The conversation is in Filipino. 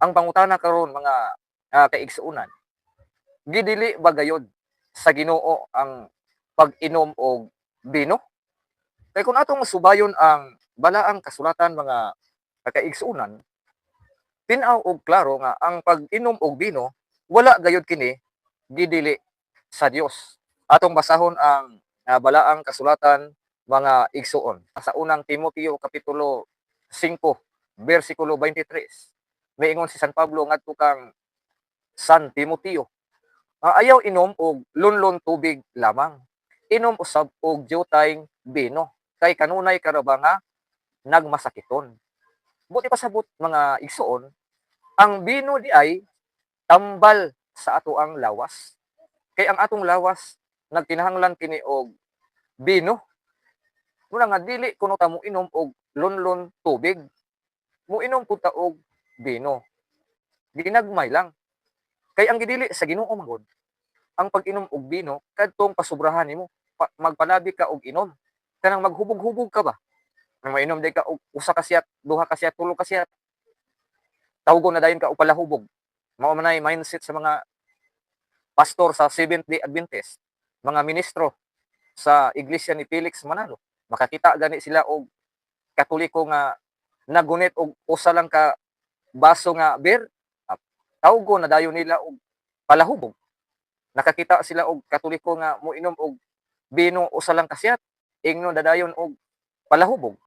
ang pangutana karon mga uh, kaigsuunan. Gidili ba gayod sa Ginoo ang pag-inom og bino kay kung atong subayon ang balaang kasulatan mga kaigsuunan tinaw og klaro nga ang pag-inom og bino wala gayod kini gidili sa Dios atong basahon ang uh, balaang kasulatan mga igsuon. Sa unang Timoteo kapitulo 5 bersikulo 23 miingon si San Pablo ngadto kang San Timoteo. Uh, ayaw inom og lunlon tubig lamang. Inom usab og diutayng bino. Kay kanunay karaba nga nagmasakiton? Buti pasabot mga igsuon ang bino di ay tambal sa ato ang lawas. Kay ang atong lawas nagkinahanglan kini og bino. Muna nga dili kuno ta mo inom og lunlon tubig. Mo inom pud ta og bino ginagmay lang. Kay ang gidili sa Ginoo magod ang pag-inom og bino kadtong pasubrahan nimo pa, magpalabi ka og inom. Kanang maghubog-hubog ka ba? Nang mainom day ka og usa ka siyat duha ka siyat tulo ka siyat. Tawgon na dayon ka og palahubog mao man ay mindset sa mga pastor sa Seventh Day Adventist mga ministro sa iglesia ni Felix Manalo. Makakita gani sila og katoliko nga nagunit og usa lang ka baso nga beer tawgo na dayon nila og palahubog. Nakakita sila og katoliko nga moinom og bino usa lang kasyat. Ingno dadayon og palahubog